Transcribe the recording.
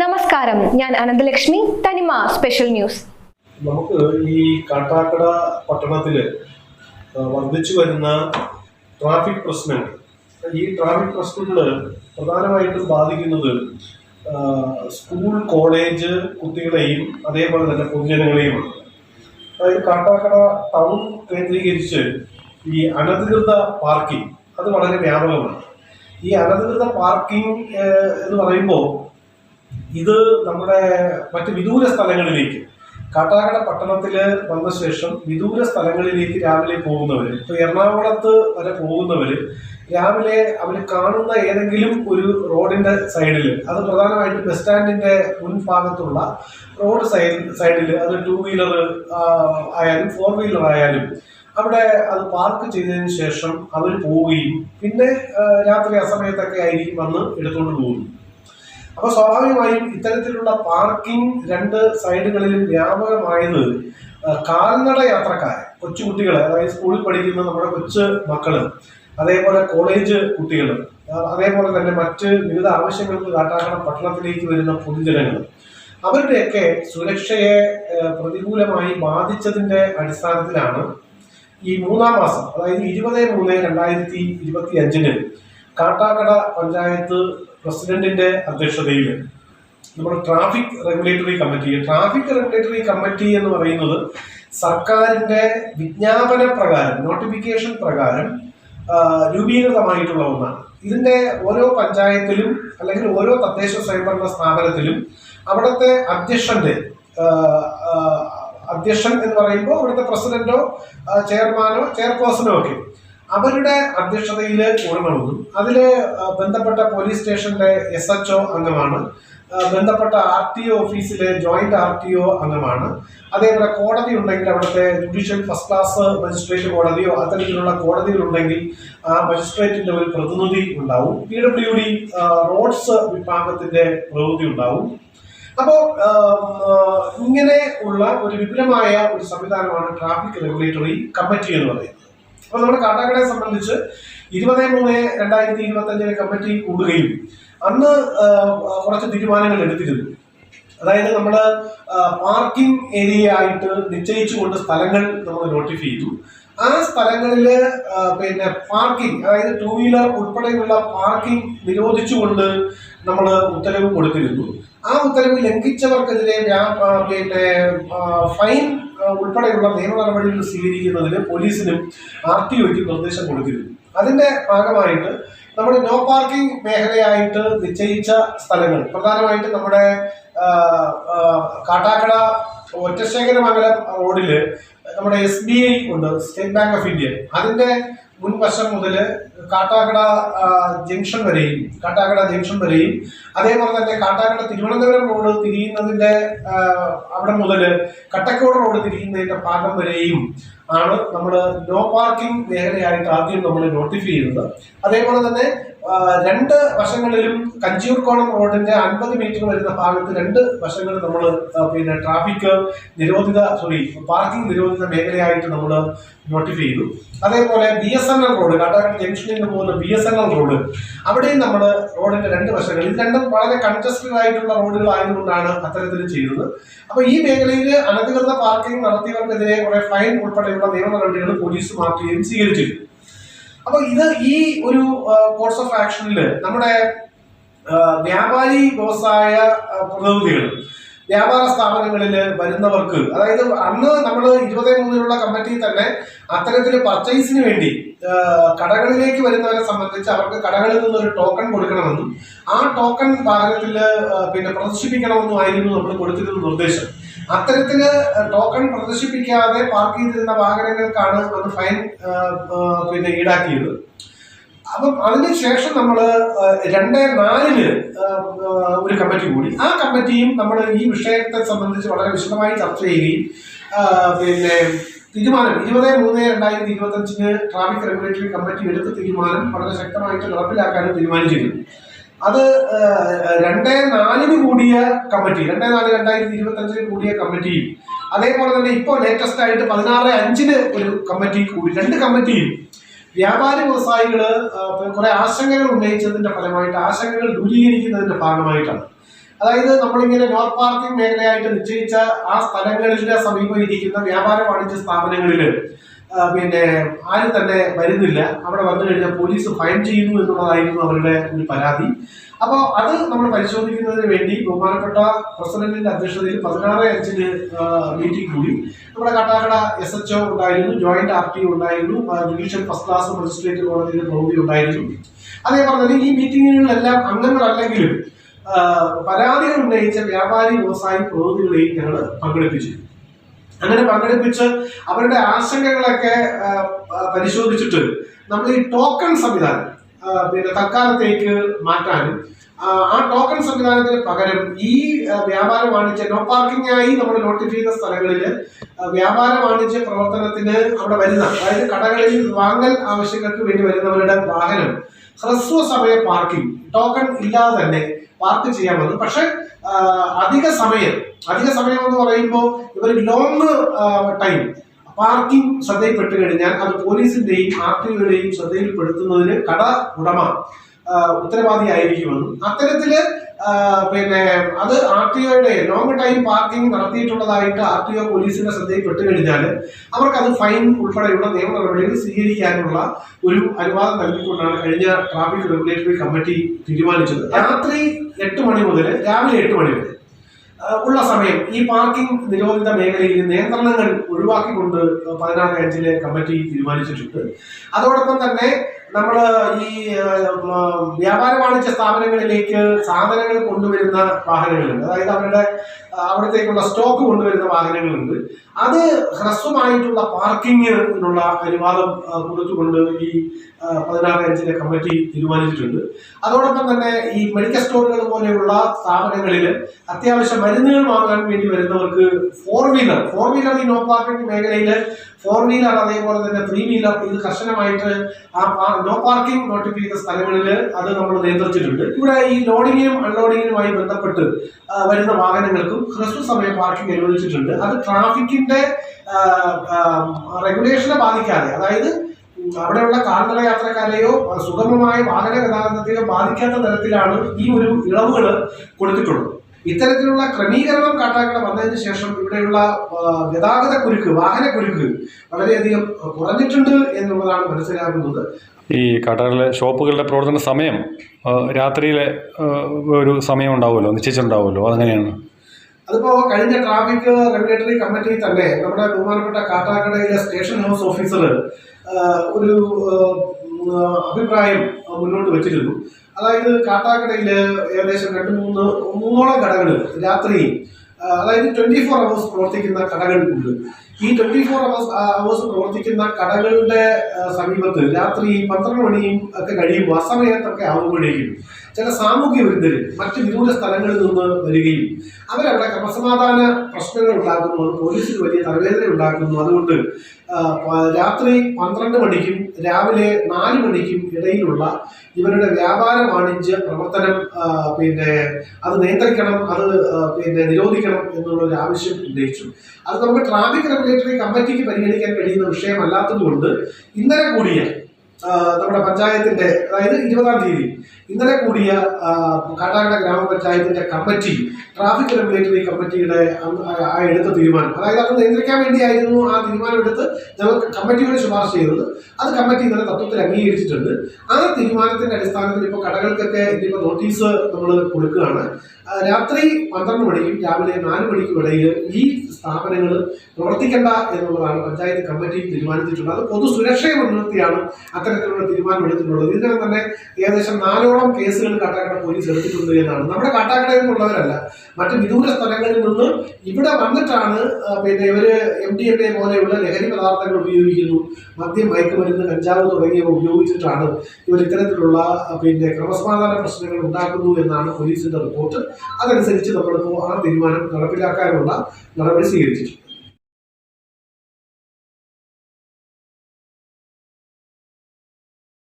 നമസ്കാരം. ഞാൻ അനന്തലക്ഷ്മി തനിമ സ്പെഷ്യൽ ന്യൂസ് നമുക്ക് ഈ കാട്ടാക്കട പട്ടണത്തിൽ വർദ്ധിച്ചു വരുന്ന ട്രാഫിക് പ്രശ്നങ്ങൾ. ഈ ട്രാഫിക് പ്രശ്നങ്ങൾ പ്രധാനമായിട്ടും ബാധിക്കുന്നത് സ്കൂൾ കോളേജ് കുട്ടികളെയും അതേപോലെ തന്നെ പൊതുജനങ്ങളെയുമാണ്. അതായത് കാട്ടാക്കട ടൗൺ കേന്ദ്രീകരിച്ച് ഈ അനധികൃത പാർക്കിംഗ് അത് വളരെ വ്യാപകമാണ്. ഈ അനധികൃത പാർക്കിംഗ് എന്ന് പറയുമ്പോൾ ഇത് നമ്മുടെ മറ്റ് വിദൂര സ്ഥലങ്ങളിലേക്ക് കാട്ടാക്കട പട്ടണത്തിൽ വന്ന ശേഷം വിദൂര സ്ഥലങ്ങളിലേക്ക് രാവിലെ പോകുന്നവർ ഇപ്പോൾ എറണാകുളത്ത് വരെ പോകുന്നവർ രാവിലെ അവർ കാണുന്ന ഏതെങ്കിലും ഒരു റോഡിന്റെ സൈഡിൽ അത് പ്രധാനമായിട്ടും ബസ് സ്റ്റാൻഡിന്റെ മുൻഭാഗത്തുള്ള റോഡ് സൈഡ് സൈഡിൽ അത് ടൂ വീലർ ആയാലും ഫോർ വീലർ ആയാലും അവിടെ അത് പാർക്ക് ചെയ്തതിന് ശേഷം അവർ പോവുകയും പിന്നെ രാത്രി ആ സമയത്തൊക്കെ ആയിരിക്കും വന്ന് എടുത്തുകൊണ്ട് പോകുന്നു അപ്പൊ സ്വാഭാവികമായും ഇത്തരത്തിലുള്ള പാർക്കിംഗ് രണ്ട് സൈഡുകളിലും വ്യാപകമായത് കാൽനട യാത്രക്കാരെ കൊച്ചുകുട്ടികൾ അതായത് സ്കൂളിൽ പഠിക്കുന്ന നമ്മുടെ കൊച്ചു മക്കൾ അതേപോലെ കോളേജ് കുട്ടികൾ അതേപോലെ തന്നെ മറ്റ് വിവിധ ആവശ്യങ്ങൾക്ക് കാട്ടാക്കട പട്ടണത്തിലേക്ക് വരുന്ന പൊതുജനങ്ങൾ അവരുടെയൊക്കെ സുരക്ഷയെ പ്രതികൂലമായി ബാധിച്ചതിന്റെ അടിസ്ഥാനത്തിലാണ് ഈ മൂന്നാം മാസം അതായത് ഇരുപത് മൂന്ന് രണ്ടായിരത്തി ഇരുപത്തി അഞ്ചിന് കാട്ടാക്കട പഞ്ചായത്ത് പ്രസിഡന്റിന്റെ അധ്യക്ഷതയിൽ നമ്മുടെ traffic regulatory committee traffic regulatory committee എന്ന് പറയുന്നത് സർക്കാരിന്റെ വിജ്ഞാപന പ്രകാരം നോട്ടിഫിക്കേഷൻ പ്രകാരം രൂപീകൃതമായിട്ടുള്ള ഒന്നാണ്. ഇതിന്റെ ഓരോ പഞ്ചായത്തിലും അല്ലെങ്കിൽ ഓരോ തദ്ദേശ സ്വയംഭരണ സ്ഥാപനത്തിലും അവിടുത്തെ അധ്യക്ഷന്റെ അധ്യക്ഷൻ എന്ന് പറയുമ്പോൾ അവിടുത്തെ പ്രസിഡന്റോ ചെയർമാനോ ചെയർപേഴ്സണോ ഒക്കെ അവരുടെ അധ്യക്ഷതയിൽ കൂടണമെന്നും അതിൽ ബന്ധപ്പെട്ട പോലീസ് സ്റ്റേഷന്റെ എസ് എച്ച് ഒ അംഗമാണ്. ബന്ധപ്പെട്ട ആർ ടി ഒ ഓഫീസിലെ ജോയിന്റ് ആർ ടി ഒ അംഗമാണ്. അതേപോലെ കോടതി ഉണ്ടെങ്കിൽ അവിടുത്തെ ജുഡീഷ്യൽ ഫസ്റ്റ് ക്ലാസ് മജിസ്ട്രേറ്റ് കോടതിയോ അത്തരത്തിലുള്ള കോടതികളുണ്ടെങ്കിൽ ആ മജിസ്ട്രേറ്റിന്റെ ഒരു പ്രതിനിധി ഉണ്ടാവും. പി ഡബ്ല്യു ഡി റോഡ്സ് വിഭാഗത്തിന്റെ പ്രതിനിധി ഉണ്ടാവും. അപ്പോൾ ഇങ്ങനെ ഉള്ള ഒരു വിപുലമായ ഒരു സംവിധാനമാണ് ട്രാഫിക് റെഗുലേറ്ററി കമ്മിറ്റി എന്ന് പറയുന്നത് അപ്പോൾ നമ്മുടെ കാട്ടാക്കടയെ സംബന്ധിച്ച് ഇരുപത് മൂന്ന് രണ്ടായിരത്തി ഇരുപത്തി അഞ്ചിന് കമ്മിറ്റി കൂടുകയും അന്ന് കുറച്ച് തീരുമാനങ്ങൾ എടുത്തിരുന്നു. അതായത് നമ്മൾ പാർക്കിംഗ് ഏരിയ ആയിട്ട് നിശ്ചയിച്ചുകൊണ്ട് സ്ഥലങ്ങൾ നമ്മൾ നോട്ടിഫൈ ചെയ്തു. ആ സ്ഥലങ്ങളിൽ പിന്നെ പാർക്കിംഗ് അതായത് ടൂ വീലർ ഉൾപ്പെടെയുള്ള പാർക്കിംഗ് നിരോധിച്ചുകൊണ്ട് നമ്മൾ ഉത്തരവ് കൊടുത്തിരുന്നു. ആ ഉത്തരവ് ലംഘിച്ചവർക്കെതിരെ പിന്നെ ഫൈൻ ഉൾപ്പെടെയുള്ള നിയമ നടപടികൾ സ്വീകരിക്കുന്നതിന് പോലീസിനും ആർ ടി ഒയ്ക്കും നിർദ്ദേശം കൊടുത്തിരുന്നു. അതിന്റെ ഭാഗമായിട്ട് നമ്മുടെ നോ പാർക്കിംഗ് മേഖലയായിട്ട് നിശ്ചയിച്ച സ്ഥലങ്ങൾ പ്രധാനമായിട്ട് നമ്മുടെ കാട്ടാക്കട ഒറ്റശേഖരമംഗലം റോഡിൽ നമ്മുടെ എസ് ബി ഐ ഉണ്ട് സ്റ്റേറ്റ് ബാങ്ക് ഓഫ് ഇന്ത്യ. അതിന്റെ മുൻവശം മുതൽ കാട്ടാക്കട ജംഗ്ഷൻ വരെയും കാട്ടാക്കട ജംഗ്ഷൻ വരെയും അതേപോലെ തന്നെ കാട്ടാക്കട തിരുവനന്തപുരം റോഡ് തിരിയുന്നതിന്റെ ആ, അവിടെ മുതൽ കട്ടക്കോട് റോഡ് തിരിയുന്നതിന്റെ ഭാഗം വരെയും ആണ് നമ്മൾ നോ പാർക്കിംഗ് മേഖലയായിട്ട് ആദ്യം നമ്മൾ നോട്ടിഫൈ ചെയ്യുന്നത്. അതേപോലെ തന്നെ രണ്ട് വശങ്ങളിലും കഞ്ചിയൂർക്കോണം റോഡിന്റെ അൻപത് മീറ്റർ വരുന്ന ഭാഗത്ത് രണ്ട് വശങ്ങൾ നമ്മൾ പിന്നെ ട്രാഫിക് നിരോധിത സോറി പാർക്കിംഗ് നിരോധിത മേഖലയായിട്ട് നമ്മൾ നോട്ടിഫൈ ചെയ്തു. അതേപോലെ B S N L road Kattakada ജംഗ്ഷനിൽ നിന്ന് പോകുന്ന B S N L road അവിടെയും നമ്മൾ റോഡിന്റെ രണ്ട് വശങ്ങൾ ഇത് രണ്ടും വളരെ കൺജസ്റ്റഡ് ആയിട്ടുള്ള റോഡുകൾ ആയതുകൊണ്ടാണ് അത്തരത്തിൽ ചെയ്തത്. അപ്പൊ ഈ മേഖലയിൽ അനധികൃത പാർക്കിംഗ് നടത്തിയവർക്കെതിരെ കുറെ ഫൈൻ ഉൾപ്പെടെയുള്ള നിയമ നടപടികൾ പോലീസ് മാറ്റുകയും സ്വീകരിച്ചിരുന്നു. അപ്പൊ ഇത് ഈ ഒരു കോഴ്സ് ഓഫ് ആക്ഷനിൽ നമ്മുടെ വ്യാപാരി വ്യവസായ പ്രതിനിധികൾ വ്യാപാര സ്ഥാപനങ്ങളിൽ വരുന്നവർക്ക് അതായത് അന്ന് നമ്മൾ ഇരുപത് മൂന്നിലുള്ള കമ്മിറ്റി തന്നെ അത്തരത്തിൽ പർച്ചേസിന് വേണ്ടി കടകളിലേക്ക് വരുന്നവരെ സംബന്ധിച്ച് അവർക്ക് കടകളിൽ നിന്ന് ഒരു ടോക്കൺ കൊടുക്കണമെന്നും ആ ടോക്കൺ വാഹനത്തിൽ പിന്നെ പ്രദർശിപ്പിക്കണമെന്നും ആയിരുന്നു നമ്മൾ കൊടുത്തിരുന്ന നിർദ്ദേശം. അത്തരത്തിൽ ടോക്കൺ പ്രദർശിപ്പിക്കാതെ പാർക്ക് ചെയ്തിരുന്ന വാഹനങ്ങൾക്കാണ് അത് ഫൈൻ പിന്നെ ഈടാക്കിയത്. അപ്പം അതിനുശേഷം നമ്മൾ രണ്ട് ആ, ഒരു കമ്മിറ്റി കൂടി. ആ കമ്മിറ്റിയും നമ്മൾ ഈ വിഷയത്തെ സംബന്ധിച്ച് വളരെ വിശദമായി ചർച്ച ചെയ്യുകയും പിന്നെ തീരുമാനം ഇരുപത് മൂന്ന് രണ്ടായിരത്തി ഇരുപത്തഞ്ചിന് ട്രാഫിക് റെഗുലേറ്ററി കമ്മിറ്റി എടുത്ത തീരുമാനം വളരെ ശക്തമായിട്ട് നടപ്പിലാക്കാനും തീരുമാനിച്ചിരുന്നു. അത് രണ്ട് നാലിന് കൂടിയ കമ്മിറ്റി രണ്ട് നാല് രണ്ടായിരത്തി ഇരുപത്തഞ്ചിന് കൂടിയ കമ്മിറ്റിയും അതേപോലെ തന്നെ ഇപ്പോൾ ലേറ്റസ്റ്റ് ആയിട്ട് പതിനാറ് അഞ്ചിന് ഒരു കമ്മിറ്റി കൂടി രണ്ട് കമ്മിറ്റിയും വ്യാപാരി വ്യവസായികൾ കുറെ ആശങ്കകൾ ഉന്നയിച്ചതിന്റെ ഫലമായിട്ട് ആശങ്കകൾ ദൂരീകരിക്കുന്നതിന്റെ ഭാഗമായിട്ടാണ്. അതായത് നമ്മളിങ്ങനെ നോർത്ത് പാർക്കിംഗ് മേഖലയായിട്ട് നിശ്ചയിച്ച ആ സ്ഥലങ്ങളിലെ സമീപം ഇരിക്കുന്ന വ്യാപാര വാണിജ്യ സ്ഥാപനങ്ങളിൽ പിന്നെ ആരും തന്നെ വരുന്നില്ല. അവിടെ വന്നു കഴിഞ്ഞാൽ പോലീസ് ഫൈൻ ചെയ്യുന്നു എന്നുള്ളതായിരുന്നു അവരുടെ ഒരു പരാതി. അപ്പോൾ അത് നമ്മൾ പരിശോധിക്കുന്നതിന് വേണ്ടി ബഹുമാനപ്പെട്ട പ്രസിഡന്റിന്റെ അധ്യക്ഷതയിൽ പതിനാറ് അഞ്ചിന് മീറ്റിംഗ് കൂടി. നമ്മുടെ കട്ടാക്കട എസ് എച്ച് ഒ ഉണ്ടായിരുന്നു ജോയിന്റ് ആർ ടി ഉണ്ടായിരുന്നു ജുഡീഷ്യൽ ഫസ്റ്റ് ക്ലാസ് മജിസ്ട്രേറ്റ് കോടതിയുടെ പ്രൗഢി ഉണ്ടായിരുന്നു. അതേ പറഞ്ഞാൽ ഈ മീറ്റിങ്ങുകളിലെല്ലാം അംഗങ്ങൾ അല്ലെങ്കിലും പരാതികൾ ഉന്നയിച്ച വ്യാപാരി വ്യവസായി പ്രതിനിധികളെയും ഞങ്ങൾ പങ്കെടുപ്പിച്ചു. അങ്ങനെ പങ്കെടുപ്പിച്ച് അവരുടെ ആശങ്കകളൊക്കെ പരിശോധിച്ചിട്ട് നമ്മൾ ഈ ടോക്കൺ സംവിധാനം പിന്നെ തൽക്കാലത്തേക്ക് മാറ്റാനും. ആ, ടോക്കൺ സംവിധാനത്തിന് പകരം ഈ വ്യാപാര വാണിജ്യ നോ പാർക്കിംഗ് ആയി നമ്മൾ നോട്ടിഫൈ ചെയ്ത സ്ഥലങ്ങളിൽ വ്യാപാര വാണിജ്യ പ്രവർത്തനത്തിന് അവിടെ വരുന്ന അതായത് കടകളിൽ വാങ്ങൽ ആവശ്യങ്ങൾക്ക് വേണ്ടി വരുന്നവരുടെ വാഹനം ഹ്രസ്വ സമയ പാർക്കിംഗ് ടോക്കൺ ഇല്ലാതെ തന്നെ പാർക്ക് ചെയ്യാമെന്ന് പക്ഷെ ആ, അധിക സമയം അധിക സമയം എന്ന് പറയുമ്പോൾ ഇവർ ലോങ് ടൈം പാർക്കിംഗ് ശ്രദ്ധയിൽപ്പെട്ട് കഴിഞ്ഞാൽ അത് പോലീസിന്റെയും ആർ ടി ഒയുടെയും ശ്രദ്ധയിൽപ്പെടുത്തുന്നതിന് കട ഉടമ ഉത്തരവാദി ഉത്തരവാദിയായിരിക്കുമെന്നും അത്തരത്തിൽ പിന്നെ അത് ആർ ടി ഒയുടെ ലോങ് ടൈം പാർക്കിംഗ് നടത്തിയിട്ടുള്ളതായിട്ട് ആർ ടി ഒ പോലീസിന്റെ ശ്രദ്ധയിൽപ്പെട്ട് കഴിഞ്ഞാൽ അവർക്ക് അത് ഫൈൻ ഉൾപ്പെടെയുള്ള നിയമ നടപടികൾ സ്വീകരിക്കാനുള്ള ഒരു അനുവാദം നൽകിക്കൊണ്ടാണ് കഴിഞ്ഞ ട്രാഫിക് റെഗുലേറ്ററി കമ്മിറ്റി തീരുമാനിച്ചത്. രാത്രി എട്ട് മണി മുതൽ രാവിലെ എട്ട് മണി വരെ ഉള്ള സമയം ഈ പാർക്കിംഗ് നിരോധിത മേഖലയിൽ നിയന്ത്രണങ്ങൾ ഒഴിവാക്കിക്കൊണ്ട് പതിനാറ് അഞ്ചിലെ കമ്മിറ്റി തീരുമാനിച്ചിട്ടുണ്ട്. അതോടൊപ്പം തന്നെ നമ്മൾ ഈ വ്യാപാര വാണിജ്യ സ്ഥാപനങ്ങളിലേക്ക് സാധനങ്ങൾ കൊണ്ടുവരുന്ന വാഹനങ്ങളുണ്ട്. അതായത് അവരുടെ അവിടത്തേക്കുള്ള സ്റ്റോക്ക് കൊണ്ടുവരുന്ന വാഹനങ്ങളുണ്ട്. അത് ഹ്രസ്വമായിട്ടുള്ള പാർക്കിങ്ങിനുള്ള അനുവാദം കൊടുത്തുകൊണ്ട് ഈ പതിനാറ് അഞ്ചിന്റെ കമ്മിറ്റി തീരുമാനിച്ചിട്ടുണ്ട്. അതോടൊപ്പം തന്നെ ഈ മെഡിക്കൽ സ്റ്റോറുകൾ പോലെയുള്ള സ്ഥാപനങ്ങളിൽ അത്യാവശ്യം മരുന്നുകൾ വാങ്ങാൻ വേണ്ടി വരുന്നവർക്ക് ഫോർ വീലർ ഫോർ വീലർ ഈ നോ പാർക്കിംഗ് മേഖലയിൽ ഫോർ വീലർ അതേപോലെ തന്നെ ത്രീ വീലർ ഇത് കർശനമായിട്ട് ആ നോ പാർക്കിംഗ് നോട്ടിഫൈ ചെയ്ത സ്ഥലങ്ങളിൽ അത് നമ്മൾ നിയന്ത്രിച്ചിട്ടുണ്ട്. ഇവിടെ ഈ ലോഡിങ്ങിനും അൺലോഡിങ്ങിനുമായി ബന്ധപ്പെട്ട് വരുന്ന വാഹനങ്ങൾക്കും ഹ്രസ്വ സമയം പാർക്കിംഗ് അനുവദിച്ചിട്ടുണ്ട്. അത് ട്രാഫിക്കിന്റെ റെഗുലേഷനെ ബാധിക്കാതെ അതായത് അവിടെയുള്ള കാൽനട യാത്രക്കാരെയോ സുഗമമായ വാഹന ഗതാഗതത്തെയോ ബാധിക്കാത്ത തരത്തിലാണ് ഈ ഒരു ഇളവുകൾ കൊടുത്തിട്ടുള്ളത്. ഇത്തരത്തിലുള്ള ക്രമീകരണം കാട്ടാക്കട വന്നതിന് ശേഷം ഇവിടെയുള്ള ഗതാഗത കുരുക്ക് വാഹന കുരുക്ക് വളരെയധികം കുറഞ്ഞിട്ടുണ്ട് എന്നുള്ളതാണ് മനസ്സിലാക്കുന്നത് ഈ കടകളിലെ ഷോപ്പുകളുടെ പ്രവർത്തന സമയം രാത്രിയിലെ ഒരു സമയം ഉണ്ടാവുമല്ലോ നിശ്ചയിച്ചിട്ടുണ്ടാവുമല്ലോ അതെങ്ങനെയാണ്? അതിപ്പോ കഴിഞ്ഞ ട്രാഫിക് റെഗുലേറ്ററി കമ്മിറ്റി തന്നെ നമ്മുടെ ബഹുമാനപ്പെട്ട കാട്ടാക്കടയിലെ സ്റ്റേഷൻ ഹൗസ് ഓഫീസർ ഒരു അഭിപ്രായം മുന്നോട്ട് വെച്ചിരുന്നു. അതായത് കാട്ടാക്കടയിൽ ഏകദേശം രണ്ട് മൂന്ന് മൂന്നോളം കടകൾ രാത്രി അതായത് ട്വന്റി ഫോർ അവേഴ്സ് പ്രവർത്തിക്കുന്ന കടകൾ ഉണ്ട്. ഈ ട്വന്റി ഫോർ അവേഴ്സ് അവേഴ്സ് പ്രവർത്തിക്കുന്ന കടകളുടെ സമീപത്ത് രാത്രി പന്ത്രണ്ട് മണിയും ഒക്കെ കഴിയുമ്പോൾ അസമയത്തൊക്കെ ആവുമ്പോഴേക്കും ചില സാമൂഹ്യ വിരുദ്ധർ മറ്റ് വിദൂര സ്ഥലങ്ങളിൽ നിന്ന് വരികയും അവരവിടെ ക്രമസമാധാന പ്രശ്നങ്ങൾ ഉണ്ടാക്കുന്നു അത് പോലീസിന് വലിയ തലവേദന ഉണ്ടാക്കുന്നു. അതുകൊണ്ട് രാത്രി പന്ത്രണ്ട് മണിക്കും രാവിലെ നാല് മണിക്കും ഇടയിലുള്ള ഇവരുടെ വ്യാപാര വാണിജ്യ പ്രവർത്തനം പിന്നെ അത് നിയന്ത്രിക്കണം അത് പിന്നെ നിരോധിക്കണം എന്നുള്ള ഒരു ആവശ്യം ഉന്നയിച്ചു. അത് നമുക്ക് ട്രാഫിക് റെഗുലേറ്ററി കമ്മിറ്റിക്ക് പരിഗണിക്കാൻ കഴിയുന്ന വിഷയമല്ലാത്തതുകൊണ്ട് ഇന്നലെ കൂടിയ നമ്മുടെ പഞ്ചായത്തിന്റെ അതായത് ഇരുപതാം തീയതി ഇന്നലെ കൂടിയ കാട്ടാക്കട ഗ്രാമപഞ്ചായത്തിന്റെ കമ്മിറ്റി ട്രാഫിക് റെഗുലേറ്ററി കമ്മിറ്റിയുടെ ആ- എടുത്ത തീരുമാനം. അതായത് അത് നിയന്ത്രിക്കാൻ വേണ്ടിയായിരുന്നു ആ തീരുമാനം എടുത്ത് ഞങ്ങൾ കമ്മിറ്റിയോട് ശുപാർശ ചെയ്തത്. അത് കമ്മിറ്റി ഇന്നലെ തത്വത്തിൽ അംഗീകരിച്ചിട്ടുണ്ട്. ആ തീരുമാനത്തിന്റെ അടിസ്ഥാനത്തിൽ ഇപ്പോൾ കടകൾക്കൊക്കെ ഇനിയിപ്പോൾ നോട്ടീസ് നമ്മൾ കൊടുക്കുകയാണ്. രാത്രി പന്ത്രണ്ട് മണിക്കും രാവിലെ നാല് മണിക്കും ഇടയിൽ ഈ സ്ഥാപനങ്ങൾ പ്രവർത്തിക്കേണ്ട എന്നുള്ളതാണ് പഞ്ചായത്ത് കമ്മിറ്റി തീരുമാനിച്ചിട്ടുള്ളത്. അത് പൊതു സുരക്ഷയെ മുൻനിർത്തിയാണ് അത്തരത്തിലുള്ള തീരുമാനം എടുത്തിട്ടുള്ളത്. ഇതിനകം തന്നെ ഏകദേശം നാലോളം കേസുകൾ കാട്ടാക്കട പോലീസ് എടുത്തിട്ടുണ്ട് എന്നാണ്. നമ്മുടെ കാട്ടാക്കടയിൽ നിന്നുള്ളവരല്ല മറ്റ് വിദൂര സ്ഥലങ്ങളിൽ നിന്ന് ഇവിടെ വന്നിട്ടാണ് പിന്നെ ഇവർ എം ഡി എം എ പോലെയുള്ള ലഹരി പദാർത്ഥങ്ങൾ ഉപയോഗിക്കുന്നു. മദ്യം മയക്കുമരുന്ന് കഞ്ചാവ് തുടങ്ങിയവ ഉപയോഗിച്ചിട്ടാണ് ഇവർ ഇത്തരത്തിലുള്ള പിന്നെ ക്രമസമാധാന പ്രശ്നങ്ങൾ ഉണ്ടാക്കുന്നു എന്നാണ് പോലീസിന്റെ റിപ്പോർട്ട്. അതനുസരിച്ച് നമ്മൾ ആ തീരുമാനം നടപ്പിലാക്കാനുള്ള നടപടി സ്വീകരിച്ചിട്ടുണ്ട്.